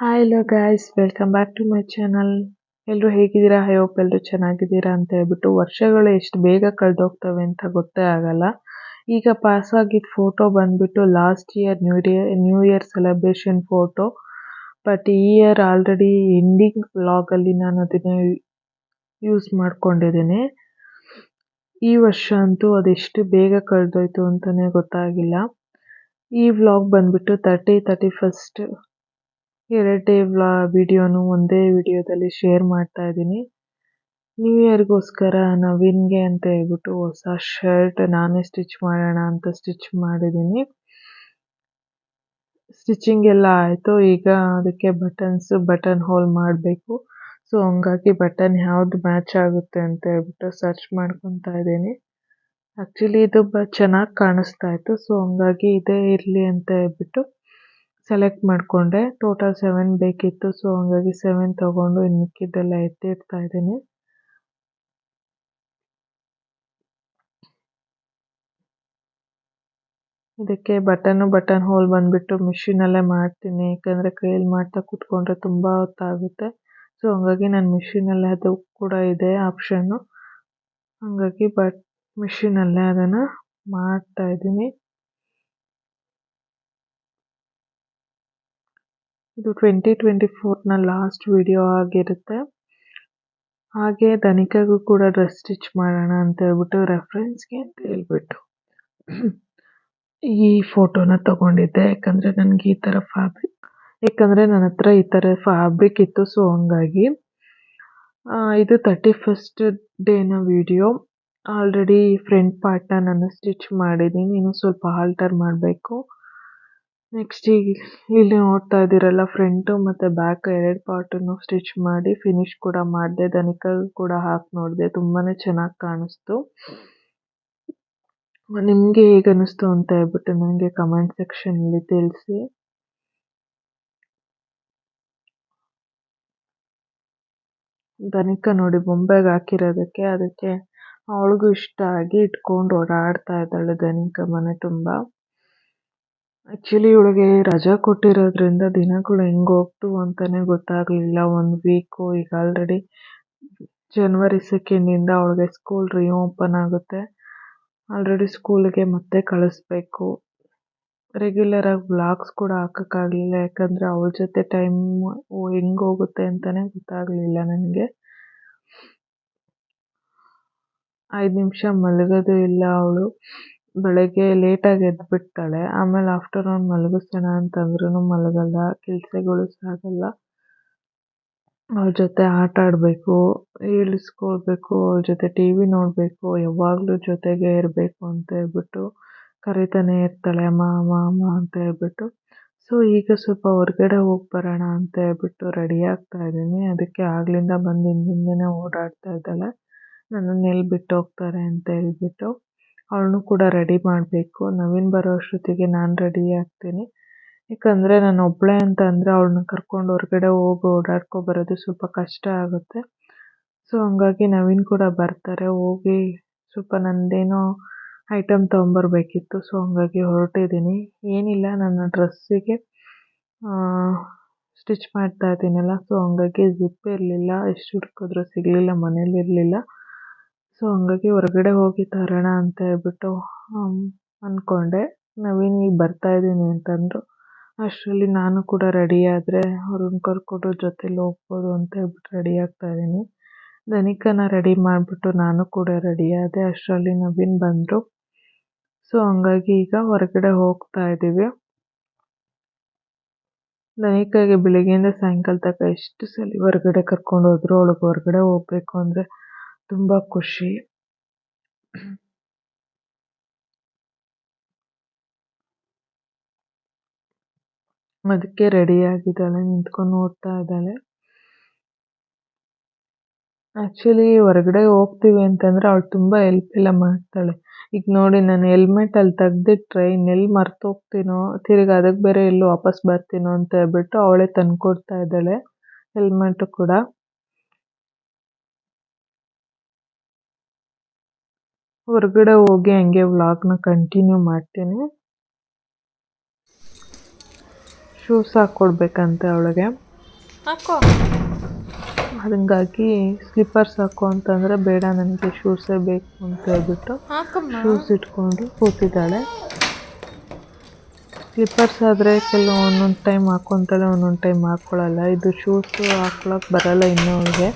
Hi hello guys welcome back to my channel ಎಲ್ಲರೂ ಹೇಗಿದ್ದೀರಾ? I hope ಎಲ್ಲರೂ ಚೆನ್ನಾಗಿದ್ದೀರಾ ಅಂತ ಹೇಳ್ಬಿಟ್ಟು ವರ್ಷಗಳು ಎಷ್ಟು ಬೇಗ ಕಳೆದೋಗ್ತವೆ ಅಂತ ಗೊತ್ತೇ ಆಗಲ್ಲ. ಈಗ ಪಾಸ್ ಆಗಿದ್ದ ಫೋಟೋ ಬಂದುಬಿಟ್ಟು last year new year new year celebration photo but ಈ ಇಯರ್ ಆಲ್ರೆಡಿ ಎಂಡಿಂಗ್ ವ್ಲಾಗಲ್ಲಿ ನಾನು ಅದನ್ನೇ ಯೂಸ್ ಮಾಡ್ಕೊಂಡಿದ್ದೀನಿ. ಈ ವರ್ಷ ಅಂತೂ ಅದೆಷ್ಟು ಬೇಗ ಕಳೆದೋಯ್ತು ಅಂತಲೇ ಗೊತ್ತಾಗಿಲ್ಲ. ಈ ವ್ಲಾಗ್ ಬಂದ್ಬಿಟ್ಟು ತರ್ಟಿ ತರ್ಟಿ ಫಸ್ಟ್ ಎರಡೇ ವಿಡಿಯೋನು ಒಂದೇ ವಿಡಿಯೋದಲ್ಲಿ ಶೇರ್ ಮಾಡ್ತಾ ಇದ್ದೀನಿ. ನ್ಯೂ ಇಯರ್ಗೋಸ್ಕರ ನವೀನ್ಗೆ ಅಂತ ಹೇಳ್ಬಿಟ್ಟು ಹೊಸ ಶರ್ಟ್ ನಾನೇ ಸ್ಟಿಚ್ ಮಾಡೋಣ ಅಂತ ಸ್ಟಿಚ್ ಮಾಡಿದ್ದೀನಿ. ಸ್ಟಿಚಿಂಗ್ ಎಲ್ಲ ಆಯಿತು, ಈಗ ಅದಕ್ಕೆ ಬಟನ್ಸ್ ಬಟನ್ ಹೋಲ್ ಮಾಡಬೇಕು. ಸೊ ಹಂಗಾಗಿ ಬಟನ್ ಯಾವ್ದು ಮ್ಯಾಚ್ ಆಗುತ್ತೆ ಅಂತ ಹೇಳ್ಬಿಟ್ಟು ಸರ್ಚ್ ಮಾಡ್ಕೊತಾ ಇದ್ದೀನಿ. ಆ್ಯಕ್ಚುಲಿ ಇದು ಚೆನ್ನಾಗಿ ಕಾಣಿಸ್ತಾ ಇತ್ತು. ಸೊ ಹಂಗಾಗಿ ಇದೇ ಇರಲಿ ಅಂತ ಹೇಳ್ಬಿಟ್ಟು ಸೆಲೆಕ್ಟ್ ಮಾಡಿಕೊಂಡೆ. ಟೋಟಲ್ ಸೆವೆನ್ ಬೇಕಿತ್ತು ಸೊ ಹಂಗಾಗಿ ಸೆವೆನ್ ತೊಗೊಂಡು ಇನ್ನು ಮಿಕ್ಕಿದ್ದೆಲ್ಲ ಎತ್ತಿಡ್ತಾ ಇದ್ದೀನಿ. ಇದಕ್ಕೆ ಬಟನ್ನು ಬಟನ್ ಹೋಲ್ ಬಂದ್ಬಿಟ್ಟು ಮಿಷಿನಲ್ಲೇ ಮಾಡ್ತೀನಿ. ಯಾಕಂದರೆ ಕೈಯಲ್ಲಿ ಮಾಡ್ತಾ ಕೂತ್ಕೊಂಡ್ರೆ ತುಂಬ ಹೊತ್ತಾಗುತ್ತೆ. ಸೊ ಹಂಗಾಗಿ ನಾನು ಮಿಷಿನಲ್ಲೇ ಅದು ಕೂಡ ಇದೆ ಆಪ್ಷನ್ನು ಹಾಗಾಗಿ ಬಟ್ ಮಿಷಿನಲ್ಲೇ ಅದನ್ನು ಮಾಡ್ತಾ ಇದ್ದೀನಿ. ಇದು ಟ್ವೆಂಟಿ ಟ್ವೆಂಟಿ ಫೋರ್ನ ಲಾಸ್ಟ್ ವಿಡಿಯೋ ಆಗಿರುತ್ತೆ. ಹಾಗೆ ಧನಿಕಾಗೂ ಕೂಡ ಡ್ರೆಸ್ ಸ್ಟಿಚ್ ಮಾಡೋಣ ಅಂತ ಹೇಳ್ಬಿಟ್ಟು ರೆಫರೆನ್ಸ್ಗೆ ಅಂತ ಹೇಳ್ಬಿಟ್ಟು. ಈ ಫೋಟೋನ ತಗೊಂಡಿದ್ದೆ. ಯಾಕಂದರೆ ನನಗೆ ಈ ಥರ ಫ್ಯಾಬ್ರಿಕ್ ಯಾಕಂದರೆ ನನ್ನ ಹತ್ರ ಈ ಥರ ಫ್ಯಾಬ್ರಿಕ್ ಇತ್ತು ಸೊ ಹಂಗಾಗಿ ಇದು ತರ್ಟಿ ಫಸ್ಟ್ ಡೇನ ವಿಡಿಯೋ ಆಲ್ರೆಡಿ ಫ್ರಂಟ್ ಪಾರ್ಟ್ನ ನಾನು ಸ್ಟಿಚ್ ಮಾಡಿದ್ದೀನಿ. ಇನ್ನು ಸ್ವಲ್ಪ ಆಲ್ಟರ್ ಮಾಡಬೇಕು. ನೆಕ್ಸ್ಟ್ ಇಲ್ಲಿ ನೋಡ್ತಾ ಇದ್ದೀರಲ್ಲ ಫ್ರಂಟ್ ಮತ್ತೆ ಬ್ಯಾಕ್ ಎರಡು ಪಾರ್ಟನ್ನು ಸ್ಟಿಚ್ ಮಾಡಿ ಫಿನಿಶ್ ಕೂಡ ಮಾಡಿದೆ ದನಿಕ ಕೂಡ ಹಾಕಿ ನೋಡಿದೆ ತುಂಬಾ ಚೆನ್ನಾಗಿ ಕಾಣಿಸ್ತು. ನಿಮಗೆ ಹೇಗೆ ಅನಿಸ್ತು ಅಂತ ಹೇಳ್ಬಿಟ್ಟು ನನಗೆ ಕಮೆಂಟ್ ಸೆಕ್ಷನಲ್ಲಿ ತಿಳಿಸಿ. ದನಿಕ ನೋಡಿ ಬೊಂಬೆಗೆ ಹಾಕಿರೋದಕ್ಕೆ, ಅದಕ್ಕೆ ಅವಳಿಗೂ ಇಷ್ಟ ಆಗಿ ಇಟ್ಕೊಂಡು ಓಡಾಡ್ತಾ ಇದ್ದಾಳೆ ದನಿಕ ಮನೆ ತುಂಬ. ಆ್ಯಕ್ಚುಲಿ ಇವಳಿಗೆ ರಜಾ ಕೊಟ್ಟಿರೋದ್ರಿಂದ ದಿನಗಳು ಹೆಂಗೆ ಹೋಗ್ತು ಅಂತಲೇ ಗೊತ್ತಾಗಲಿಲ್ಲ. ಒಂದು ವೀಕು ಈಗ ಆಲ್ರೆಡಿ ಜನವರಿ ಸೆಕೆಂಡಿಂದ ಅವಳಿಗೆ ಸ್ಕೂಲ್ ರೀಓಪನ್ ಆಗುತ್ತೆ. ಆಲ್ರೆಡಿ ಸ್ಕೂಲಿಗೆ ಮತ್ತೆ ಕಳಿಸ್ಬೇಕು. ರೆಗ್ಯುಲರಾಗಿ ಬ್ಲಾಗ್ಸ್ ಕೂಡ ಹಾಕೋಕ್ಕಾಗಲಿಲ್ಲ, ಯಾಕಂದರೆ ಅವಳ ಜೊತೆ ಟೈಮ್ ಹೆಂಗೆ ಹೋಗುತ್ತೆ ಅಂತಲೇ ಗೊತ್ತಾಗಲಿಲ್ಲ ನನಗೆ. ಐದು ನಿಮಿಷ ಮಲಗೋದು ಇಲ್ಲ ಅವಳು. ಬೆಳಗ್ಗೆ ಲೇಟಾಗಿ ಎದ್ದುಬಿಡ್ತಾಳೆ ಆಮೇಲೆ ಆಫ್ಟರ್ನೂನ್ ಮಲಗಿಸೋಣ ಅಂತಂದ್ರೂ ಮಲಗಲ್ಲ, ಕೆಲಸಗಳು ಸಾಗಲ್ಲ. ಅವ್ರ ಜೊತೆ ಆಟ ಆಡಬೇಕು, ಇಳಿಸ್ಕೊಳ್ಬೇಕು, ಅವ್ರ ಜೊತೆ ಟಿ ವಿ ನೋಡಬೇಕು, ಯಾವಾಗಲೂ ಜೊತೆಗೆ ಇರಬೇಕು ಅಂತ ಹೇಳ್ಬಿಟ್ಟು ಕರಿತಾನೆ ಇರ್ತಾಳೆ ಮಾಮ ಅಮ್ಮ ಅಮ್ಮ ಅಂತ ಹೇಳ್ಬಿಟ್ಟು. ಸೊ ಈಗ ಸ್ವಲ್ಪ ಹೊರಗಡೆ ಹೋಗಿ ಬರೋಣ ಅಂತ ಹೇಳ್ಬಿಟ್ಟು ರೆಡಿ ಆಗ್ತಾ ಇದ್ದೀನಿ. ಅದಕ್ಕೆ ಆಗ್ಲಿಂದ ಬಂದು ಹಿಂದಿಂದನೇ ಓಡಾಡ್ತಾ ಇದ್ದಾಳೆ. ನನ್ನನ್ನು ಎಲ್ಲಿ ಬಿಟ್ಟು ಹೋಗ್ತಾರೆ ಅಂತ ಹೇಳ್ಬಿಟ್ಟು. ಅವಳನ್ನೂ ಕೂಡ ರೆಡಿ ಮಾಡಬೇಕು. ನವೀನ್ ಬರೋ ಅಷ್ಟೊತ್ತಿಗೆ ನಾನು ರೆಡಿ ಆಗ್ತೀನಿ. ಯಾಕಂದರೆ ನಾನು ಒಬ್ಬಳೆ ಅಂತ ಅಂದರೆ ಅವಳನ್ನ ಕರ್ಕೊಂಡು ಹೊರಗಡೆ ಹೋಗಿ ಓಡಾಡ್ಕೊ ಬರೋದು ಸ್ವಲ್ಪ ಕಷ್ಟ ಆಗುತ್ತೆ. ಸೊ ಹಂಗಾಗಿ ನವೀನ್ ಕೂಡ ಬರ್ತಾರೆ. ಹೋಗಿ ಸ್ವಲ್ಪ ನಂದೇನೋ ಐಟಮ್ ತೊಗೊಂಬರ್ಬೇಕಿತ್ತು. ಸೊ ಹಂಗಾಗಿ ಹೊರಟಿದ್ದೀನಿ. ಏನಿಲ್ಲ, ನನ್ನ ಡ್ರೆಸ್ಸಿಗೆ ಸ್ಟಿಚ್ ಮಾಡ್ತಾ ಇದ್ದೀನಲ್ಲ. ಸೊ ಹಂಗಾಗಿ ಜಿಪ್ ಇರಲಿಲ್ಲ. ಎಷ್ಟು ಹುಡುಕಿದ್ರೂ ಸಿಗಲಿಲ್ಲ ಮನೇಲಿರಲಿಲ್ಲ ಸೊ ಹಂಗಾಗಿ ಹೊರಗಡೆ ಹೋಗಿ ತರೋಣ ಅಂತ ಹೇಳ್ಬಿಟ್ಟು ಅಂದ್ಕೊಂಡೆ ನವೀನ್ ಈಗ ಬರ್ತಾ ಇದ್ದೀನಿ ಅಂತಂದರು. ಅಷ್ಟರಲ್ಲಿ ನಾನು ಕೂಡ ರೆಡಿ ಆದರೆ ಅವ್ರನ್ನ ಕರ್ಕೊಂಡು ಜೊತೆಲಿ ಹೋಗ್ಬೋದು ಅಂತ ಹೇಳ್ಬಿಟ್ಟು ರೆಡಿ ಆಗ್ತಾ ಇದ್ದೀನಿ. ಧನಿಕನ ರೆಡಿ ಮಾಡಿಬಿಟ್ಟು ನಾನು ಕೂಡ ರೆಡಿ ಆದೆ. ಅಷ್ಟರಲ್ಲಿ ನವೀನ್ ಬಂದರು. ಸೊ ಹಂಗಾಗಿ ಈಗ ಹೊರಗಡೆ ಹೋಗ್ತಾ ಇದ್ದೀವಿ. ದನಿಕಾಗೆ ಬೆಳಿಗ್ಗೆಯಿಂದ ಸಾಯಂಕಾಲ ತನಕ ಎಷ್ಟು ಸಲ ಹೊರಗಡೆ ಕರ್ಕೊಂಡು ಹೋದ್ರು? ಅವಳಿಗೆ ಹೊರಗಡೆ ಹೋಗಬೇಕು ಅಂದರೆ ತುಂಬ ಖುಷಿ. ಅದಕ್ಕೆ ರೆಡಿ ಆಗಿದ್ದಾಳೆ, ನಿಂತ್ಕೊಂಡು ನೋಡ್ತಾ ಇದ್ದಾಳೆ. ಆ್ಯಕ್ಚುಲಿ ಹೊರಗಡೆ ಹೋಗ್ತೀವಿ ಅಂತಂದರೆ ಅವಳು ತುಂಬ ಹೆಲ್ಪ್ ಎಲ್ಲ ಮಾಡ್ತಾಳೆ. ಈಗ ನೋಡಿ, ನಾನು ಹೆಲ್ಮೆಟ್ ಅಲ್ಲಿ ತೆಗ್ದಿಟ್ರೆ ಇನ್ನೆಲ್ಲಿ ಮರ್ತೋಗ್ತೀನೋ ತಿರ್ಗಿ ಅದಕ್ಕೆ ಬೇರೆ ಎಲ್ಲೂ ವಾಪಸ್ ಬರ್ತೀನೋ ಅಂತ ಹೇಳ್ಬಿಟ್ಟು ಅವಳೇ ತಂದುಕೊಡ್ತಾ ಇದ್ದಾಳೆ. ಹೆಲ್ಮೆಟ್ ಕೂಡ. ಹೊರಗಡೆ ಹೋಗಿ ಹಂಗೆ ವ್ಲಾಗ್ನ ಕಂಟಿನ್ಯೂ ಮಾಡ್ತೀನಿ. ಶೂಸ್ ಹಾಕ್ಕೊಡ್ಬೇಕಂತೆ ಅವಳಿಗೆ. ಹಾಕೋ. ಹಂಗಾಗಿ ಸ್ಲಿಪ್ಪರ್ಸ್ ಹಾಕು ಅಂತಂದರೆ ಬೇಡ ನನಗೆ ಶೂಸೇ ಬೇಕು ಅಂತ ಹೇಳ್ಬಿಟ್ಟು ಶೂಸ್ ಇಟ್ಕೊಂಡು ಕೂತಿದ್ದಾಳೆ. ಸ್ಲಿಪ್ಪರ್ಸ್ ಆದರೆ ಕೆಲವು ಒಂದೊಂದು ಟೈಮ್ ಹಾಕ್ಕೊತಾಳೆ ಒಂದೊಂದು ಟೈಮ್ ಹಾಕ್ಕೊಳ್ಳಲ್ಲ ಇದು ಶೂಸು ಹಾಕ್ಕೊಳಕ್ಕೆ ಬರಲ್ಲ ಇನ್ನೂ ಅವಳಿಗೆ.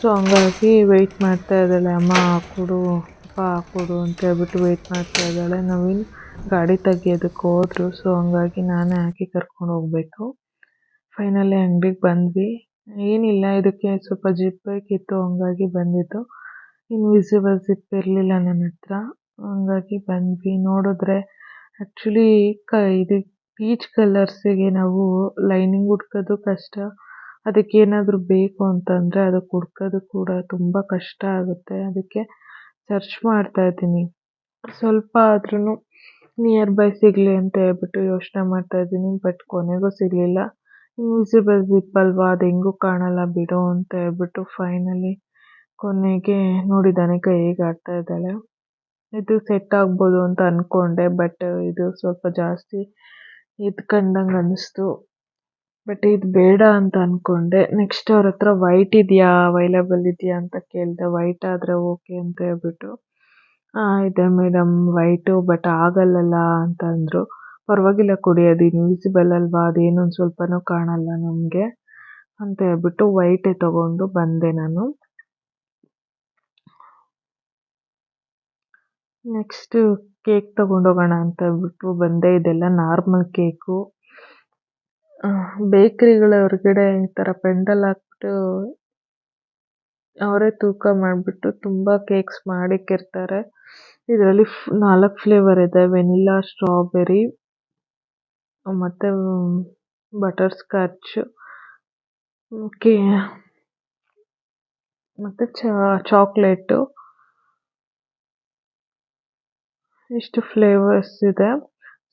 ಸೊ ಹಂಗಾಗಿ ವೆಯ್ಟ್ ಮಾಡ್ತಾ ಇದ್ದಾಳೆ. ಅಮ್ಮ ಹಾಕ್ಕೊಡು ಅಪ್ಪ ಹಾಕ್ಕೊಡು ಅಂತ ಹೇಳ್ಬಿಟ್ಟು ವೆಯ್ಟ್ ಮಾಡ್ತಾ ಇದ್ದಾಳೆ. ನವೀನ್ ಗಾಡಿ ತೆಗಿಯೋದಕ್ಕೆ ಹೋದ್ರು ಸೊ ಹಂಗಾಗಿ ನಾನೇ ಹಾಕಿ ಕರ್ಕೊಂಡು ಹೋಗಬೇಕು. ಫೈನಲಿ ಅಂಗಡಿಗೆ ಬಂದ್ವಿ. ಏನಿಲ್ಲ, ಇದಕ್ಕೆ ಸ್ವಲ್ಪ ಜಿಪ್ ಬೇಕಿತ್ತು, ಹಂಗಾಗಿ ಬಂದಿದ್ದು. ಇನ್ವಿಸಿಬಲ್ ಜಿಪ್ ಇರಲಿಲ್ಲ ನನ್ನ ಹತ್ರ. ಹಂಗಾಗಿ ಬಂದ್ವಿ. ನೋಡಿದ್ರೆ ಆ್ಯಕ್ಚುಲಿ ಕ ಇದು ಪೀಚ್ ಕಲರ್ಸಿಗೆ ನಾವು ಲೈನಿಂಗ್ ಹುಡ್ಕೋದು ಕಷ್ಟ. ಅದಕ್ಕೆ ಏನಾದರೂ ಬೇಕು ಅಂತಂದರೆ ಅದಕ್ಕೆ ಹುಡ್ಕೋದು ಕೂಡ ತುಂಬ ಕಷ್ಟ ಆಗುತ್ತೆ. ಅದಕ್ಕೆ ಸರ್ಚ್ ಮಾಡ್ತಾ ಇದ್ದೀನಿ. ಸ್ವಲ್ಪ ಆದ್ರೂ ನಿಯರ್ ಬೈ ಸಿಗಲಿ ಅಂತ ಹೇಳ್ಬಿಟ್ಟು ಯೋಚನೆ ಮಾಡ್ತಾ ಇದ್ದೀನಿ ಬಟ್ ಕೊನೆಗೂ ಸಿಗಲಿಲ್ಲ. ಇನ್ವಿಸಿಬಲ್ ಜಿಪ್ ಅಲ್ವಾ, ಅದು ಹೆಂಗೂ ಕಾಣಲ್ಲ ಬಿಡು ಅಂತ ಹೇಳ್ಬಿಟ್ಟು ಫೈನಲಿ ಕೊನೆಗೆ ನೋಡಿದ್ದಾನೆ ಹೇಗೆ ಆಡ್ತಾ ಇದ್ದಾಳೆ. ಇದು ಸೆಟ್ ಆಗ್ಬೋದು ಅಂತ ಅಂದ್ಕೊಂಡೆ ಬಟ್ ಇದು ಸ್ವಲ್ಪ ಜಾಸ್ತಿ ಎದ್ಕಂಡಂಗೆ ಅನ್ನಿಸ್ತು ಬಟ್ ಇದು ಬೇಡ ಅಂತ ಅಂದ್ಕೊಂಡೆ ನೆಕ್ಸ್ಟ್ ಅವ್ರ ಹತ್ರ ವೈಟ್ ಇದೆಯಾ? ಅವೈಲೇಬಲ್ ಇದೆಯಾ ಅಂತ ಕೇಳಿದೆ. ವೈಟ್ ಆದರೆ ಓಕೆ ಅಂತ ಹೇಳ್ಬಿಟ್ಟು ಇದೆ ಮೇಡಮ್ ವೈಟು ಬಟ್ ಆಗಲ್ಲಲ್ಲ ಅಂತ ಅಂದರು. ಪರವಾಗಿಲ್ಲ ಕೊಡಿ, ಅದು ಇನ್ವಿಸಿಬಲ್ ಅಲ್ವಾ? ಅದೇನು ಒಂದು ಸ್ವಲ್ಪನೂ ಕಾಣಲ್ಲ ನಮಗೆ ಅಂತ ಹೇಳ್ಬಿಟ್ಟು ವೈಟೇ ತಗೊಂಡು ಬಂದೆ ನಾನು. ನೆಕ್ಸ್ಟು ಕೇಕ್ ತಗೊಂಡೋಗೋಣ ಅಂತ ಹೇಳ್ಬಿಟ್ಟು ಬಂದೆ. ಇದೆಲ್ಲ ನಾರ್ಮಲ್ ಕೇಕು ಬೇಕ್ರಿಗಳ ಹೊರಗಡೆ ಈ ತರ ಪೆಂಡಲ್ ಹಾಕ್ಬಿಟ್ಟು ಅವರೇ ತೂಕ ಮಾಡಿಬಿಟ್ಟು ತುಂಬಾ ಕೇಕ್ಸ್ ಮಾಡಿಕ್ಕಿರ್ತಾರೆ ಇದರಲ್ಲಿ ನಾಲ್ಕು ಫ್ಲೇವರ್ ಇದೆ. ವೆನಿಲ್ಲಾ, ಸ್ಟ್ರಾಬೆರಿ, ಮತ್ತೆ ಬಟರ್ ಸ್ಕಾಚ್, ಓಕೆ. ಮತ್ತೆ ಚಾಕ್ಲೇಟು. ಇಷ್ಟು ಫ್ಲೇವರ್ಸ್ ಇದೆ.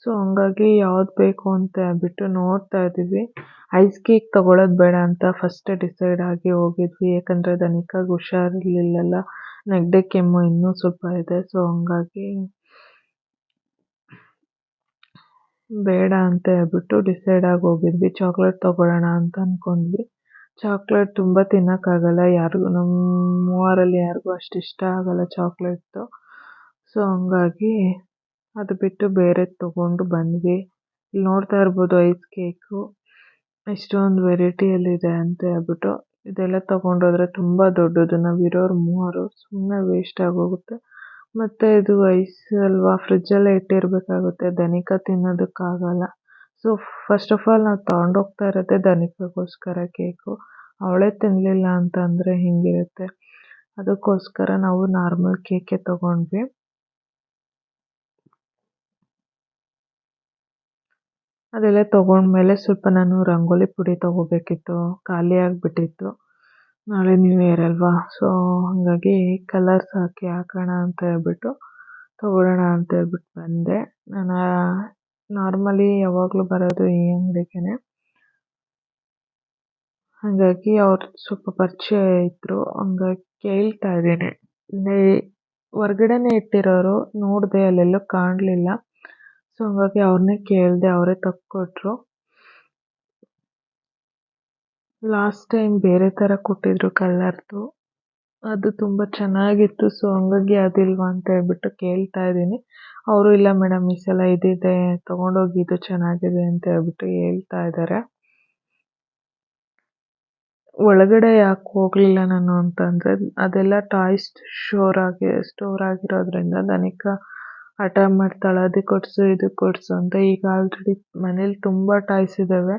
ಸೊ ಹಂಗಾಗಿ ಯಾವ್ದು ಬೇಕು ಅಂತ ಹೇಳ್ಬಿಟ್ಟು ನೋಡ್ತಾ ಇದ್ದೀವಿ. ಐಸ್ ಕೇಕ್ ತಗೊಳ್ಳೋದು ಬೇಡ ಅಂತ ಫಸ್ಟ್ ಡಿಸೈಡ್ ಆಗಿ ಹೋಗಿದ್ವಿ. ಯಾಕಂದರೆ ಹುಷಾರ್ ಹುಷಾರಿರ್ಲಿಲ್ಲಲ್ಲ. ನೆಗಡಿ ಕೆಮ್ಮು ಇನ್ನೂ ಸ್ವಲ್ಪ ಇದೆ. ಸೊ ಹಂಗಾಗಿ ಬೇಡ ಅಂತ ಹೇಳ್ಬಿಟ್ಟು ಡಿಸೈಡ್ ಆಗಿ ಹೋಗಿದ್ವಿ. ಚಾಕ್ಲೇಟ್ ತಗೊಳ್ಳೋಣ ಅಂತ ಅಂದ್ಕೊಂಡ್ವಿ ಚಾಕ್ಲೇಟ್ ತುಂಬ ತಿನ್ನೋಕ್ಕಾಗಲ್ಲ. ಯಾರಿಗೂ ನಮ್ಮ ಮೂವರಲ್ಲಿ ಯಾರಿಗೂ ಅಷ್ಟು ಇಷ್ಟ ಆಗಲ್ಲ ಚಾಕ್ಲೇಟ್ದು ಸೊ ಹಂಗಾಗಿ ಅದು ಬಿಟ್ಟು ಬೇರೆ ತೊಗೊಂಡು ಬಂದ್ವಿ. ಇಲ್ಲಿ ನೋಡ್ತಾ ಇರ್ಬೋದು ಐಸ್ ಕೇಕು. ಎಷ್ಟೊಂದು ವೆರೈಟಿಯಲ್ಲಿದೆ ಅಂತ ಹೇಳ್ಬಿಟ್ಟು ಇದೆಲ್ಲ ತಗೊಂಡೋದ್ರೆ ತುಂಬ ದೊಡ್ಡದು. ನಾವು ಇರೋರು ಮೂವರು ಸುಮ್ಮನೆ ವೇಸ್ಟ್ ಆಗೋಗುತ್ತೆ. ಮತ್ತು ಇದು ಐಸ್ ಅಲ್ವಾ, ಫ್ರಿಜ್ಜಲ್ಲೇ ಇಟ್ಟಿರಬೇಕಾಗುತ್ತೆ. ದನಿಕ ತಿನ್ನೋದಕ್ಕಾಗಲ್ಲ. ಸೊ ಫಸ್ಟ್ ಆಫ್ ಆಲ್ ನಾವು ತಗೊಂಡೋಗ್ತಾ ಇರೋದೇ ದನಿಕಗೋಸ್ಕರ ಕೇಕು. ಅವಳೇ ತಿನ್ನಲಿಲ್ಲ ಅಂತಂದರೆ ಹೇಗಿರುತ್ತೆ. ಅದಕ್ಕೋಸ್ಕರ ನಾವು ನಾರ್ಮಲ್ ಕೇಕೇ ತಗೊಂಡ್ವಿ. ಅದೆಲ್ಲ ತಗೊಂಡ್ಮೇಲೆ ಸ್ವಲ್ಪ ನಾನು ರಂಗೋಲಿ ಪುಡಿ ತಗೋಬೇಕಿತ್ತು. ಖಾಲಿ ಆಗಿಬಿಟ್ಟಿತ್ತು. ನಾಳೆ ನ್ಯೂ ಇಯರ್ ಅಲ್ವಾ? ಸೊ ಹಾಗಾಗಿ ಕಲರ್ಸ್ ಹಾಕಿ ಹಾಕೋಣ ಅಂತ ಹೇಳ್ಬಿಟ್ಟು ತಗೊಳ್ಳೋಣ ಅಂತ ಹೇಳ್ಬಿಟ್ಟು ಬಂದೆ. ನಾನು ನಾರ್ಮಲಿ ಯಾವಾಗಲೂ ಬರೋದು ಈ ಅಂಗಡಿಗೆ ಹಾಗಾಗಿ ಅವ್ರು ಸ್ವಲ್ಪ ಪರಿಚಯ ಇದ್ದರು ಹಂಗಾಗಿ ಕೇಳ್ತಾ ಇದ್ದೀನಿ. ಹೊರಗಡೆನೇ ಇಟ್ಟಿರೋರು ನೋಡಿದೆ ಅಲ್ಲೆಲ್ಲೂ ಕಾಣಲಿಲ್ಲ. ಸೊ ಹಂಗಾಗಿ ಅವ್ರನ್ನೇ ಕೇಳಿದೆ ಅವರೇ ತಕ್ಕೊಟ್ರು. ಲಾಸ್ಟ್ ಟೈಮ್ ಬೇರೆ ಥರ ಕೊಟ್ಟಿದ್ರು ಕಲ್ಲರ್ದು ಅದು ತುಂಬ ಚೆನ್ನಾಗಿತ್ತು ಸೊ ಹಂಗಾಗಿ ಅದಿಲ್ವಾ ಅಂತ ಹೇಳ್ಬಿಟ್ಟು ಕೇಳ್ತಾ ಇದ್ದೀನಿ. ಅವರು, ಇಲ್ಲ ಮೇಡಮ್, ಈ ಸಲ ಇದಿದೆ ತೊಗೊಂಡೋಗಿ ಚೆನ್ನಾಗಿದೆ ಅಂತ ಹೇಳ್ಬಿಟ್ಟು ಹೇಳ್ತಾ ಇದ್ದಾರೆ ಒಳಗಡೆ ಯಾಕೆ ಹೋಗಲಿಲ್ಲ ನಾನು ಅಂತಂದರೆ, ಅದೆಲ್ಲ ಟಾಯ್ಸ್ ಶೋರ್ ಆಗಿ ಸ್ಟೋರ್ ಆಗಿರೋದ್ರಿಂದ ದನಿಕ ಹಠ ಮಾಡ್ತಾಳೆ, ಅದು ಕೊಡಿಸು, ಇದು ಕೊಡಿಸು ಅಂತ ಈಗ ಆಲ್ರೆಡಿ ಮನೇಲಿ ತುಂಬ ಟಾಯ್ಸ್ ಇದ್ದಾವೆ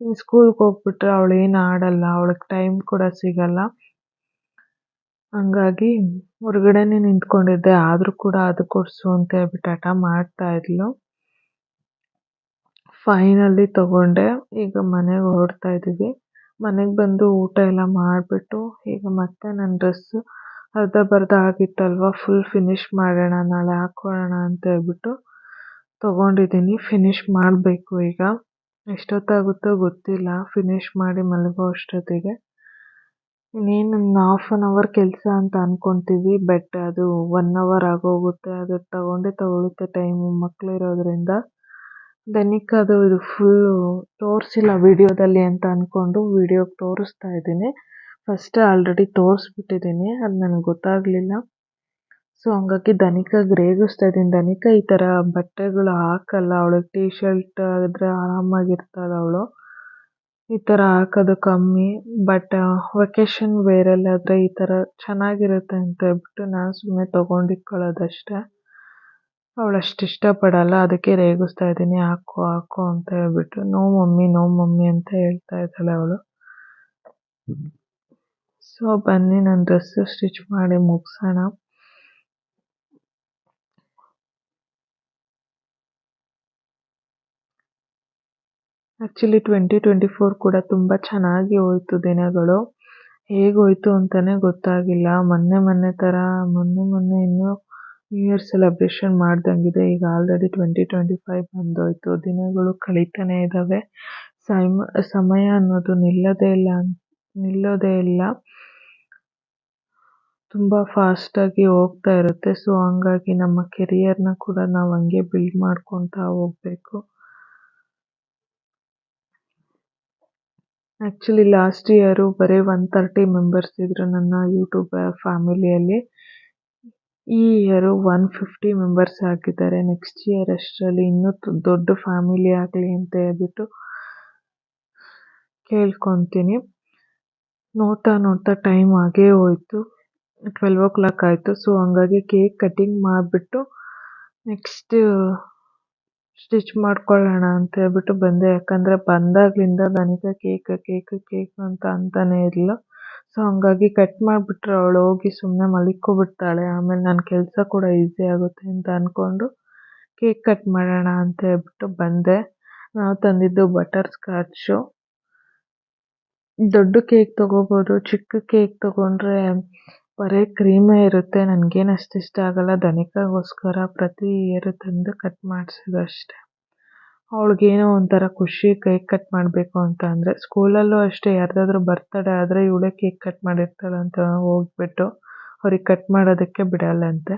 ಇನ್ನು ಸ್ಕೂಲ್ಗೆ ಹೋಗ್ಬಿಟ್ರೆ ಅವಳು ಏನು ಆಡಲ್ಲ, ಅವಳಿಗೆ ಟೈಮ್ ಕೂಡ ಸಿಗಲ್ಲ. ಹಂಗಾಗಿ ಹೊರಗಡೆನೇ ನಿಂತ್ಕೊಂಡಿದ್ದೆ, ಆದರೂ ಕೂಡ ಅದು ಕೊಡಿಸು ಅಂತ ಹೇಳ್ಬಿಟ್ಟು ಹಠ ಮಾಡ್ತಾ ಇದ್ಲು. ಫೈನಲಿ ತಗೊಂಡೆ, ಈಗ ಮನೆಗೆ ಹೊರಡ್ತಾ ಇದ್ದೀವಿ. ಮನೆಗೆ ಬಂದು ಊಟ ಎಲ್ಲ ಮಾಡಿಬಿಟ್ಟು, ಈಗ ಮತ್ತೆ ನನ್ನ ಡ್ರೆಸ್ಸು ಅರ್ಧ ಬರ್ಧ ಆಗಿತ್ತಲ್ವ? ಫುಲ್ ಫಿನಿಶ್ ಮಾಡೋಣ, ನಾಳೆ ಹಾಕ್ಕೊಳ್ಳೋಣ ಅಂತ ಹೇಳ್ಬಿಟ್ಟು ತೊಗೊಂಡಿದ್ದೀನಿ. ಫಿನಿಶ್ ಮಾಡಬೇಕು ಈಗ. ಎಷ್ಟೊತ್ತಾಗುತ್ತೋ ಗೊತ್ತಿಲ್ಲ. ಫಿನಿಶ್ ಮಾಡಿ ಮಲಗೋ ಅಷ್ಟೊತ್ತಿಗೆ. ಇನ್ನೇನು ಹಾಫ್ ಆನ್ ಅವರ್ ಕೆಲಸ ಅಂತ ಅಂದ್ಕೊತೀವಿ ಬಟ್ ಅದು ಒನ್ ಅವರ್ ಆಗೋಗುತ್ತೆ. ಅದು ತಗೊಂಡೇ ತಗೊಳುತ್ತೆ ಟೈಮು ಮಕ್ಕಳಿರೋದ್ರಿಂದ ಅದು, ಇದು ಫುಲ್ಲು ತೋರಿಸಿಲ್ಲ ವಿಡಿಯೋದಲ್ಲಿ ಅಂತ ಅಂದ್ಕೊಂಡು ವಿಡಿಯೋಗೆ ತೋರಿಸ್ತಾ ಇದ್ದೀನಿ. ಫಸ್ಟ್ ಆಲ್ರೆಡಿ ತೋರಿಸ್ಬಿಟ್ಟಿದ್ದೀನಿ, ಅದು ನನಗೆ ಗೊತ್ತಾಗಲಿಲ್ಲ. ಸೊ ಹಂಗಾಗಿ ಧನಿಕಾಗೆ ರೇಗಿಸ್ತಾ ಇದ್ದೀನಿ ಧನಿಕಾ ಈ ಥರ ಬಟ್ಟೆಗಳು ಹಾಕಲ್ಲ, ಅವಳಿಗೆ ಟೀ ಶರ್ಟ್ ಆದರೆ ಆರಾಮಾಗಿರ್ತಾಳೆ ಅವಳು. ಈ ಥರ ಹಾಕೋದು ಕಮ್ಮಿ ಬಟ್ ವೆಕೇಷನ್ ವೇರಲ್ಲಾದರೆ ಈ ಥರ ಚೆನ್ನಾಗಿರುತ್ತೆ ಅಂತ ಹೇಳ್ಬಿಟ್ಟು ನಾನು ಸುಮ್ಮನೆ ತೊಗೊಂಡಿಕ್ಕೊಳ್ಳೋದಷ್ಟೇ ಅವಳು ಅಷ್ಟು ಇಷ್ಟಪಡಲ್ಲ, ಅದಕ್ಕೆ ರೇಗಿಸ್ತಾ ಇದ್ದೀನಿ ಹಾಕು ಹಾಕು ಅಂತ ಹೇಳ್ಬಿಟ್ಟು ನೋ ಮಮ್ಮಿ ನೋ ಮಮ್ಮಿ ಅಂತ ಹೇಳ್ತಾ ಇದ್ದಾಳೆ ಅವಳು. ಸೊ ಬನ್ನಿ, ನಾನು ಡ್ರೆಸ್ಸು ಸ್ಟಿಚ್ ಮಾಡಿ ಮುಗಿಸೋಣ. ಆ್ಯಕ್ಚುಲಿ ಟ್ವೆಂಟಿ ಟ್ವೆಂಟಿ ಫೋರ್ ಕೂಡ ತುಂಬ ಚೆನ್ನಾಗಿ ಹೋಯಿತು ದಿನಗಳು. ಹೇಗೆ ಹೋಯ್ತು ಅಂತಲೇ ಗೊತ್ತಾಗಿಲ್ಲ. ಮೊನ್ನೆ ಮೊನ್ನೆ ಥರ ಮೊನ್ನೆ ಮೊನ್ನೆ ಇನ್ನೂ ನ್ಯೂ ಇಯರ್ ಸೆಲೆಬ್ರೇಷನ್ ಮಾಡ್ದಂಗಿದೆ. ಈಗ ಆಲ್ರೆಡಿ ಟ್ವೆಂಟಿ ಟ್ವೆಂಟಿ ಫೈವ್ ಬಂದೋಯ್ತು. ದಿನಗಳು ಕಳೀತಾನೆ ಇದ್ದಾವೆ ಸೈಮ, ಸಮಯ ಅನ್ನೋದು ನಿಲ್ಲೋದೇ ಇಲ್ಲ ನಿಲ್ಲೋದೇ ಇಲ್ಲ. ತುಂಬ ಫಾಸ್ಟಾಗಿ ಹೋಗ್ತಾ ಇರುತ್ತೆ. ಸೊ ಹಂಗಾಗಿ ನಮ್ಮ ಕೆರಿಯರ್ನ ಕೂಡ ನಾವು ಹಂಗೆ ಬಿಲ್ಡ್ ಮಾಡ್ಕೊತಾ ಹೋಗಬೇಕು. ಆ್ಯಕ್ಚುಲಿ ಲಾಸ್ಟ್ ಇಯರು ಬರೀ ಒನ್ ತರ್ಟಿ ಮೆಂಬರ್ಸ್ ಇದ್ದರು ನನ್ನ ಯೂಟ್ಯೂಬ್ ಫ್ಯಾಮಿಲಿಯಲ್ಲಿ ಈ ಇಯರು ಒನ್ ಫಿಫ್ಟಿ ಮೆಂಬರ್ಸ್ ಆಗಿದ್ದಾರೆ. ನೆಕ್ಸ್ಟ್ ಇಯರ್ ಅಷ್ಟರಲ್ಲಿ ಇನ್ನೂ ದೊಡ್ಡ ಫ್ಯಾಮಿಲಿ ಆಗಲಿ ಅಂತ ಹೇಳ್ಬಿಟ್ಟು ಕೇಳ್ಕೊತೀನಿ. ನೋಡ್ತಾ ನೋಡ್ತಾ ಟೈಮ್ ಆಗೇ ಹೋಯ್ತು. ಟ್ವೆಲ್ವ್ ಓ ಕ್ಲಾಕ್ ಆಯಿತು. ಸೊ ಹಂಗಾಗಿ ಕೇಕ್ ಕಟಿಂಗ್ ಮಾಡಿಬಿಟ್ಟು ನೆಕ್ಸ್ಟ್ ಸ್ಟಿಚ್ ಮಾಡ್ಕೊಳ್ಳೋಣ ಅಂತ ಹೇಳ್ಬಿಟ್ಟು ಬಂದೆ. ಯಾಕಂದರೆ ಬಂದಾಗಲಿಂದ ನನಗೆ ಕೇಕ್ ಕೇಕ್ ಕೇಕ್ ಅಂತ ಅಂತಾನೆ ಇರಲಿಲ್ಲ ಸೊ ಹಂಗಾಗಿ ಕಟ್ ಮಾಡಿಬಿಟ್ರೆ ಅವಳು ಹೋಗಿ ಸುಮ್ಮನೆ ಮಲಿಕೋಬಿಡ್ತಾಳೆ. ಆಮೇಲೆ ನನ್ನ ಕೆಲಸ ಕೂಡ ಈಸಿ ಆಗುತ್ತೆ ಅಂತ ಅಂದ್ಕೊಂಡು ಕೇಕ್ ಕಟ್ ಮಾಡೋಣ ಅಂತ ಹೇಳ್ಬಿಟ್ಟು ಬಂದೆ. ನಾವು ತಂದಿದ್ದು ಬಟರ್ ಸ್ಕಾಚು ದೊಡ್ಡ ಕೇಕ್ ತೊಗೋಬೋದು, ಚಿಕ್ಕ ಕೇಕ್ ತೊಗೊಂಡ್ರೆ ಬರೀ ಕ್ರೀಮೇ ಇರುತ್ತೆ, ನನಗೇನು ಅಷ್ಟು ಇಷ್ಟ ಆಗಲ್ಲ. ದನಿಕಾಗೋಸ್ಕರ ಪ್ರತಿ ಇಯರ್ ತಂದು ಕಟ್ ಮಾಡಿಸೋದು ಅಷ್ಟೇ. ಅವಳಿಗೇನೋ ಒಂಥರ ಖುಷಿ ಕೇಕ್ ಕಟ್ ಮಾಡಬೇಕು ಅಂತ ಅಂದರೆ ಸ್ಕೂಲಲ್ಲೂ ಅಷ್ಟೇ, ಯಾರ್ದಾದ್ರೂ ಬರ್ತಡೇ ಆದರೆ ಇವಳೇ ಕೇಕ್ ಕಟ್ ಮಾಡಿರ್ತಾಳೆ ಅಂತ ಹೋಗ್ಬಿಟ್ಟು ಅವ್ರಿಗೆ ಕಟ್ ಮಾಡೋದಕ್ಕೆ ಬಿಡಲ್ಲಂತೆ.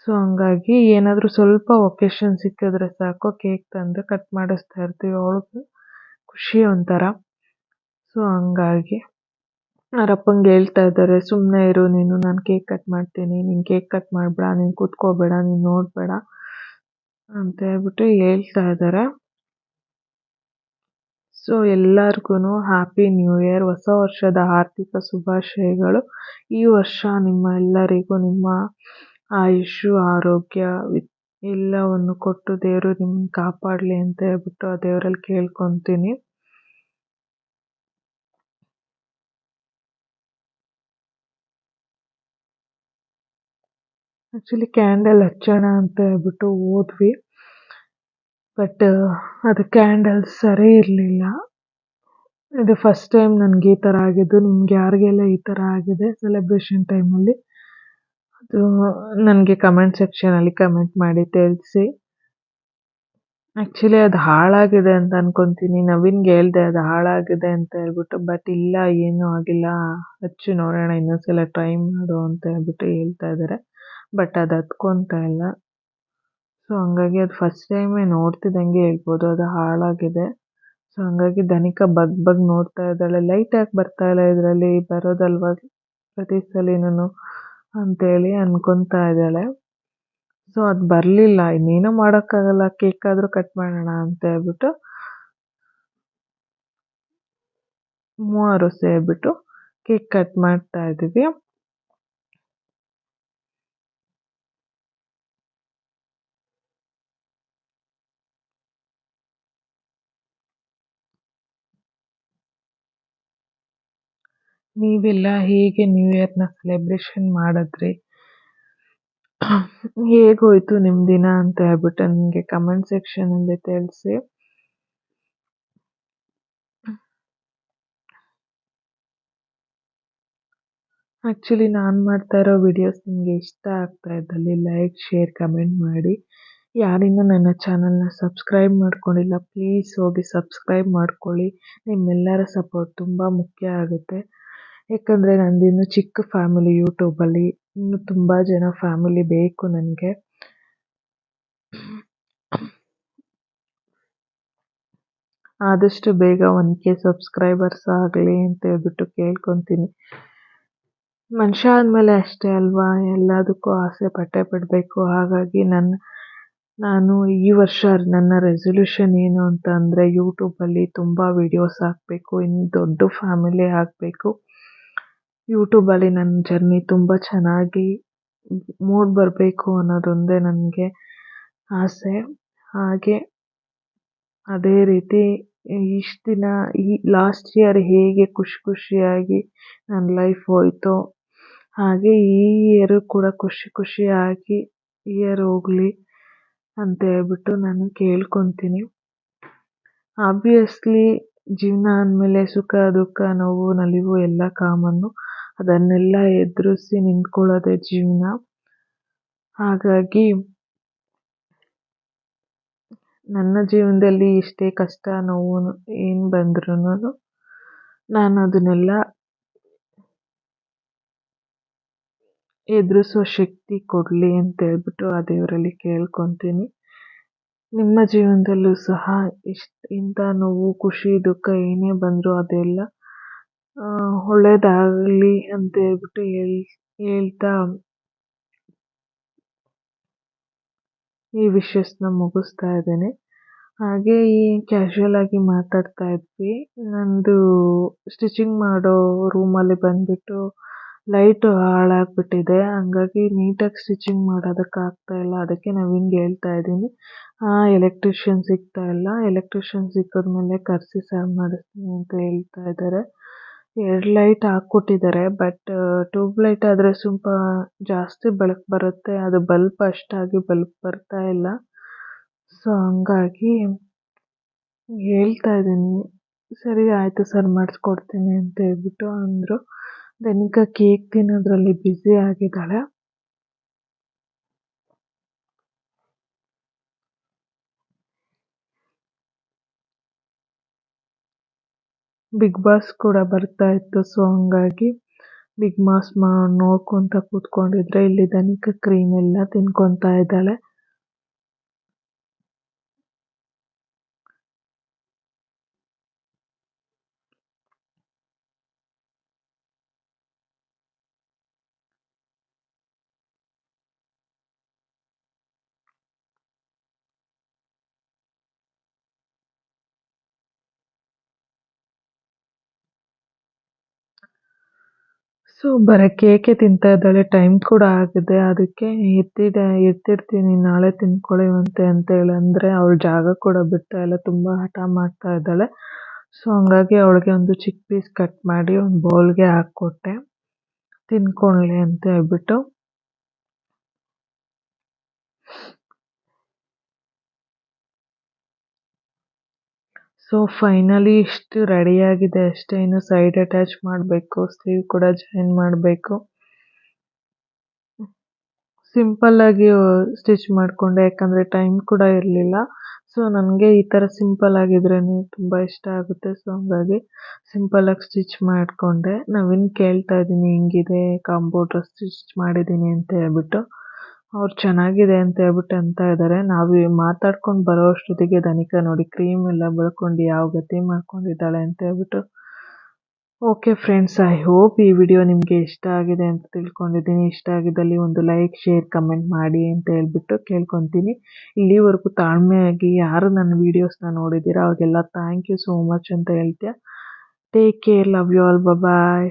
ಸೊ ಹಂಗಾಗಿ ಏನಾದರೂ ಸ್ವಲ್ಪ ಒಕೇಶನ್ ಸಿಕ್ಕಿದ್ರೆ ಸಾಕು ಕೇಕ್ ತಂದು ಕಟ್ ಮಾಡಿಸ್ತಾ ಇರ್ತೀವಿ. ಅವಳಿಗೂ ಖುಷಿ ಒಂಥರ. ಸೊ ಹಂಗಾಗಿ ಅವ್ರ ಅಪ್ಪಂಗೆ ಹೇಳ್ತಾ ಇದ್ದಾರೆ ಸುಮ್ಮನೆ ಇರು, ನೀನು ನಾನು ಕೇಕ್ ಕಟ್ ಮಾಡ್ತೀನಿ, ನೀನು ಕೇಕ್ ಕಟ್ ಮಾಡಬೇಡ, ನೀನು ಕೂತ್ಕೋಬೇಡ, ನೀನು ನೋಡಬೇಡ ಅಂತ ಹೇಳ್ಬಿಟ್ಟು ಹೇಳ್ತಾ ಇದ್ದಾರೆ. ಸೊ ಎಲ್ಲರಿಗೂ ಹ್ಯಾಪಿ ನ್ಯೂ ಇಯರ್ ಹೊಸ ವರ್ಷದ ಆರ್ಥಿಕ ಶುಭಾಶಯಗಳು. ಈ ವರ್ಷ ನಿಮ್ಮ ಎಲ್ಲರಿಗೂ ನಿಮ್ಮ ಆಯುಷು, ಆರೋಗ್ಯ ಎಲ್ಲವನ್ನು ಕೊಟ್ಟು ದೇವರು ನಿಮ್ಮನ್ನು ಕಾಪಾಡಲಿ ಅಂತ ಹೇಳ್ಬಿಟ್ಟು ಆ ದೇವರಲ್ಲಿ ಕೇಳ್ಕೊತೀನಿ. ಆ್ಯಕ್ಚುಲಿ ಕ್ಯಾಂಡಲ್ ಹಚ್ಚೋಣ ಅಂತ ಹೇಳ್ಬಿಟ್ಟು ಹೋದ್ವಿ. ಬಟ್ ಅದು ಕ್ಯಾಂಡಲ್ ಸರಿ ಇರಲಿಲ್ಲ. ಇದು ಫಸ್ಟ್ ಟೈಮ್ ನನಗೆ ಈ ಥರ ಆಗಿದ್ದು. ನಿಮ್ಗೆ ಯಾರಿಗೆಲ್ಲ ಈ ಥರ ಆಗಿದೆ ಸೆಲೆಬ್ರೇಷನ್ ಟೈಮಲ್ಲಿ ಅದು ನನಗೆ ಕಮೆಂಟ್ ಸೆಕ್ಷನಲ್ಲಿ ಕಮೆಂಟ್ ಮಾಡಿ ತಿಳಿಸಿ. ಆ್ಯಕ್ಚುಲಿ ಅದು ಹಾಳಾಗಿದೆ ಅಂತ ಅನ್ಕೊತೀನಿ. ನವೀನ್ಗೆ ಹೇಳ್ದೆ ಅದು ಹಾಳಾಗಿದೆ ಅಂತ ಹೇಳ್ಬಿಟ್ಟು ಬಟ್ ಇಲ್ಲ, ಏನೂ ಆಗಿಲ್ಲ. ಹಚ್ಚಿ ನೋಡೋಣ ಇನ್ನೊಂದ್ಸಲ ಟ್ರೈ ಮಾಡು ಅಂತ ಹೇಳ್ಬಿಟ್ಟು ಹೇಳ್ತಾ ಇದ್ದಾರೆ ಬಟ್ ಅದು ಹತ್ಕೊತಾ ಇಲ್ಲ. ಸೊ ಹಂಗಾಗಿ ಅದು ಫಸ್ಟ್ ಟೈಮೇ ನೋಡ್ತಿದ್ದಂಗೆ ಹೇಳ್ಬೋದು. ಅದು ಹಾಳಾಗಿದೆ. ಸೊ ಹಂಗಾಗಿ ದನಿಕ ಬಗ್ ಬಗ್ ನೋಡ್ತಾ ಇದ್ದಾಳೆ. ಲೈಟ್ ಯಾಕೆ ಬರ್ತಾ ಇಲ್ಲ ಇದರಲ್ಲಿ? ಬರೋದಲ್ವಾ? ಪ್ರತಿ ಸಲಿನೂ ಅಂತೇಳಿ ಅನ್ಕೊತಾ ಇದ್ದಾಳೆ. ಸೊ ಅದು ಬರಲಿಲ್ಲ. ಇನ್ನೇನು ಮಾಡೋಕ್ಕಾಗಲ್ಲ. ಕೇಕ್ ಆದರೂ ಕಟ್ ಮಾಡೋಣ ಅಂತ ಹೇಳ್ಬಿಟ್ಟು ಮೂವರು ಸೇರಿಬಿಟ್ಟು ಕೇಕ್ ಕಟ್ ಮಾಡ್ತಾ ಇದ್ದೀವಿ. ನೀವೆಲ್ಲ ಹೇಗೆ ನ್ಯೂ ಇಯರ್ನ ಸೆಲೆಬ್ರೇಷನ್ ಮಾಡಿದ್ರಿ? ಹೇಗೋಯ್ತು ನಿಮ್ಮ ದಿನ ಅಂತ ಹೇಳ್ಬಿಟ್ಟು ನನಗೆ ಕಮೆಂಟ್ ಸೆಕ್ಷನಲ್ಲಿ ತಿಳಿಸಿ. ಆ್ಯಕ್ಚುಲಿ ನಾನು ಮಾಡ್ತಾ ಇರೋ ವಿಡಿಯೋಸ್ ನಿಮಗೆ ಇಷ್ಟ ಆಗ್ತಾ ಇದ್ದಲ್ಲಿ ಲೈಕ್ ಶೇರ್ ಕಮೆಂಟ್ ಮಾಡಿ. ಯಾರಿನ್ನೂ ನನ್ನ ಚಾನಲ್ನ ಸಬ್ಸ್ಕ್ರೈಬ್ ಮಾಡ್ಕೊಂಡಿಲ್ಲ ಪ್ಲೀಸ್ ಹೋಗಿ ಸಬ್ಸ್ಕ್ರೈಬ್ ಮಾಡ್ಕೊಳ್ಳಿ. ನಿಮ್ಮೆಲ್ಲರ ಸಪೋರ್ಟ್ ತುಂಬ ಮುಖ್ಯ ಆಗುತ್ತೆ. ಯಾಕಂದರೆ ನಂದಿನ್ನು ಚಿಕ್ಕ ಫ್ಯಾಮಿಲಿ ಯೂಟ್ಯೂಬಲ್ಲಿ ಇನ್ನು ತುಂಬ ಜನ ಫ್ಯಾಮಿಲಿ ಬೇಕು ನನಗೆ. ಆದಷ್ಟು ಬೇಗ ಒನ್ ಕೆ ಸಬ್ಸ್ಕ್ರೈಬರ್ಸ್ ಆಗಲಿ ಅಂತ ಹೇಳ್ಬಿಟ್ಟು ಕೇಳ್ಕೊತೀನಿ. ಮನುಷ್ಯ ಆದಮೇಲೆ ಅಷ್ಟೇ ಅಲ್ವಾ? ಎಲ್ಲದಕ್ಕೂ ಆಸೆ ಪಟ್ಟೆ ಪಡಬೇಕು. ಹಾಗಾಗಿ ನನ್ನ, ನಾನು ಈ ವರ್ಷ ನನ್ನ ರೆಸೊಲ್ಯೂಷನ್ ಏನು ಅಂತ ಅಂದರೆ ಯೂಟ್ಯೂಬಲ್ಲಿ ತುಂಬ ವೀಡಿಯೋಸ್ ಹಾಕಬೇಕು. ಇನ್ನು ದೊಡ್ಡ ಫ್ಯಾಮಿಲಿ ಆಗಬೇಕು. ಯೂಟ್ಯೂಬಲ್ಲಿ ನನ್ನ ಜರ್ನಿ ತುಂಬ ಚೆನ್ನಾಗಿ ಮೂಡಿ ಬರಬೇಕು ಅನ್ನೋದೊಂದೇ ನನಗೆ ಆಸೆ. ಹಾಗೆ ಅದೇ ರೀತಿ ಇಷ್ಟು ದಿನ ಈ ಲಾಸ್ಟ್ ಇಯರ್ ಹೇಗೆ ಖುಷಿ ಖುಷಿಯಾಗಿ ನನ್ನ ಲೈಫ್ ಹೋಯ್ತು, ಹಾಗೆ ಈ ಇಯರು ಕೂಡ ಖುಷಿ ಖುಷಿಯಾಗಿ ಇಯರ್ ಹೋಗಲಿ ಅಂತ ಹೇಳ್ಬಿಟ್ಟು ನಾನು ಕೇಳ್ಕೊತೀನಿ. ಆಬ್ವಿಯಸ್ಲಿ ಜೀವನ ಅಂದಮೇಲೆ ಸುಖ, ದುಃಖ, ನೋವು, ನಲಿವು ಎಲ್ಲ ಕಾಮನ್ನು ಅದನ್ನೆಲ್ಲ ಎದುರಿಸಿ ನಿಂತ್ಕೊಳ್ಳೋದೇ ಜೀವನ. ಹಾಗಾಗಿ ನನ್ನ ಜೀವನದಲ್ಲಿ ಎಷ್ಟೇ ಕಷ್ಟ, ನೋವು, ಏನು ಬಂದ್ರೂ ನಾನು ಅದನ್ನೆಲ್ಲ ಎದುರಿಸೋ ಶಕ್ತಿ ಕೊಡಲಿ ಅಂತ ಹೇಳ್ಬಿಟ್ಟು ಆ ದೇವರಲ್ಲಿ ಕೇಳ್ಕೊತೀನಿ. ನಿಮ್ಮ ಜೀವನದಲ್ಲೂ ಸಹ ಇಷ್ಟು ಇಂಥ ನೋವು, ಖುಷಿ, ದುಃಖ ಏನೇ ಬಂದರೂ ಅದೆಲ್ಲ ಒಳ್ಳೇದಾಗಲಿ ಅಂತ ಹೇಳ್ಬಿಟ್ಟು ಹೇಳ್, ಹೇಳ್ತಾ ಈ ವಿಷಸ್ನ ಮುಗಿಸ್ತಾ ಇದ್ದೇನೆ. ಹಾಗೆ ಈ ಕ್ಯಾಶುವಲ್ ಆಗಿ ಮಾತಾಡ್ತಾ ಇದ್ವಿ. ನಂದು ಸ್ಟಿಚಿಂಗ್ ಮಾಡೋ ರೂಮಲ್ಲಿ ಬಂದುಬಿಟ್ಟು ಲೈಟು ಹಾಳಾಗ್ಬಿಟ್ಟಿದೆ. ಹಂಗಾಗಿ ನೀಟಾಗಿ ಸ್ಟಿಚಿಂಗ್ ಮಾಡೋದಕ್ಕೆ ಆಗ್ತಾ ಇಲ್ಲ. ಅದಕ್ಕೆ ಹಿಂಗೆ ಹೇಳ್ತಾ ಇದ್ದೀನಿ. ಎಲೆಕ್ಟ್ರಿಷಿಯನ್ ಸಿಗ್ತಾ ಇಲ್ಲ. ಎಲೆಕ್ಟ್ರಿಷಿಯನ್ ಸಿಕ್ಕಿದ್ಮೇಲೆ ಕರೆಸಿ ಸರಿ ಮಾಡಿಸ್ತೀನಿ ಅಂತ ಹೇಳ್ತಾ ಇದ್ದಾರೆ. ಎರಡು ಲೈಟ್ ಹಾಕ್ಕೊಟ್ಟಿದ್ದಾರೆ ಬಟ್ ಟ್ಯೂಬ್ ಲೈಟ್ ಆದರೆ ಸ್ವಲ್ಪ ಜಾಸ್ತಿ ಬೆಳಕು ಬರುತ್ತೆ. ಅದು ಬಲ್ಪ್ ಅಷ್ಟಾಗಿ ಬಲ್ಬ್ ಬರ್ತಾ ಇಲ್ಲ. ಸೊ ಹಂಗಾಗಿ ಹೇಳ್ತಾ ಇದ್ದೀನಿ. ಸರಿ, ಆಯಿತು ಸರ್, ಮಾಡಿಸ್ಕೊಡ್ತೀನಿ ಅಂತ ಹೇಳ್ಬಿಟ್ಟು ಅಂದರು. ದನಿಕಾ ಕೇಕ್ ತಿನ್ನೋದ್ರಲ್ಲಿ ಬ್ಯುಸಿ ಆಗಿದ್ದಾಳೆ. ಬಿಗ್ ಬಾಸ್ ಕೂಡ ಬರ್ತಾ ಇತ್ತು ಸೊ ಹಂಗಾಗಿ ಬಿಗ್ ಬಾಸ್ ನೋಡ್ಕೊಂತ ಕೂತ್ಕೊಂಡಿದ್ರೆ ಇಲ್ಲಿ ದನಿಕಾ ಕ್ರೀಮ್ ಎಲ್ಲ ತಿನ್ಕೊಂತ ಇದ್ದಾಳೆ. ಸೊ ಬರೀ ಕೇಕೆ ತಿಂತಾ ಇದ್ದಾಳೆ ಟೈಮ್ ಕೂಡ ಆಗಿದೆ, ಅದಕ್ಕೆ ಎತ್ತಿಡ ಎತ್ತಿಡ್ತೀನಿ ನಾಳೆ ತಿನ್ಕೊಳ್ಳಿವಂತೆ ಅಂತ ಅಂದರೆ ಅವಳು ಜಾಗ ಕೂಡ ಬಿಡ್ತಾ ಇಲ್ಲ, ತುಂಬ ಹಠ ಮಾಡ್ತಾ ಇದ್ದಾಳೆ. ಸೊ ಹಂಗಾಗಿ ಅವಳಿಗೆ ಒಂದು ಚಿಕ್ಕ ಪೀಸ್ ಕಟ್ ಮಾಡಿ ಒಂದು ಬೌಲ್ಗೆ ಹಾಕ್ಕೊಟ್ಟೆ. ತಿನ್ಕೊಳ್ಳಿ ಅಂತ ಹೇಳ್ಬಿಟ್ಟು ಸೊ ಫೈನಲಿ ಇಷ್ಟು ರೆಡಿಯಾಗಿದೆ ಅಷ್ಟೇ. ಇನ್ನು ಸೈಡ್ ಅಟ್ಯಾಚ್ ಮಾಡಬೇಕು. ಸ್ಲೀವ್ ಕೂಡ ಜಾಯಿನ್ ಮಾಡಬೇಕು. ಸಿಂಪಲ್ಲಾಗಿ ಸ್ಟಿಚ್ ಮಾಡಿಕೊಂಡೆ. ಯಾಕಂದರೆ ಟೈಮ್ ಕೂಡ ಇರಲಿಲ್ಲ. ಸೊ ನನಗೆ ಈ ಥರ ಸಿಂಪಲ್ ಆಗಿದ್ರೇ ತುಂಬ ಇಷ್ಟ ಆಗುತ್ತೆ. ಸೊ ಹಂಗಾಗಿ ಸಿಂಪಲ್ಲಾಗಿ ಸ್ಟಿಚ್ ಮಾಡಿಕೊಂಡೆ. ನಾವಿನ್ನು ಕೇಳ್ತಾ ಇದ್ದೀನಿ, ಹೆಂಗಿದೆ ಕಾಂಬೋ ಡ್ರೆಸ್ ಸ್ಟಿಚ್ ಮಾಡಿದ್ದೀನಿ ಅಂತ ಹೇಳ್ಬಿಟ್ಟು. ಅವ್ರು ಚೆನ್ನಾಗಿದೆ ಅಂತ ಹೇಳ್ಬಿಟ್ಟು ಅಂತ ಇದ್ದಾರೆ ನಾವು ಮಾತಾಡ್ಕೊಂಡು ಬರೋ ಅಷ್ಟೊತ್ತಿಗೆ ದನಿಕಾ ನೋಡಿ ಕ್ರೀಮ್ ಎಲ್ಲ ಬಳ್ಕೊಂಡು ಯಾವ ಗತಿ ಮಾಡ್ಕೊಂಡಿದ್ದಾಳೆ ಅಂತ ಹೇಳ್ಬಿಟ್ಟು ಓಕೆ ಫ್ರೆಂಡ್ಸ್ ಐ ಹೋಪ್ ಈ ವಿಡಿಯೋ ನಿಮಗೆ ಇಷ್ಟ ಆಗಿದೆ ಅಂತ ತಿಳ್ಕೊಂಡಿದ್ದೀನಿ. ಇಷ್ಟ ಆಗಿದ್ದಲ್ಲಿ ಒಂದು ಲೈಕ್ ಶೇರ್ ಕಮೆಂಟ್ ಮಾಡಿ ಅಂತ ಹೇಳ್ಬಿಟ್ಟು ಕೇಳ್ಕೊತೀನಿ. ಇಲ್ಲಿವರೆಗೂ ತಾಳ್ಮೆಯಾಗಿ ಯಾರು ನನ್ನ ವೀಡಿಯೋಸ್ನ ನೋಡಿದ್ದೀರಾ ಅವ್ರಿಗೆಲ್ಲ ಥ್ಯಾಂಕ್ ಯು ಸೋ ಮಚ್ ಅಂತ ಹೇಳ್ತೀಯ. Take care love you all bye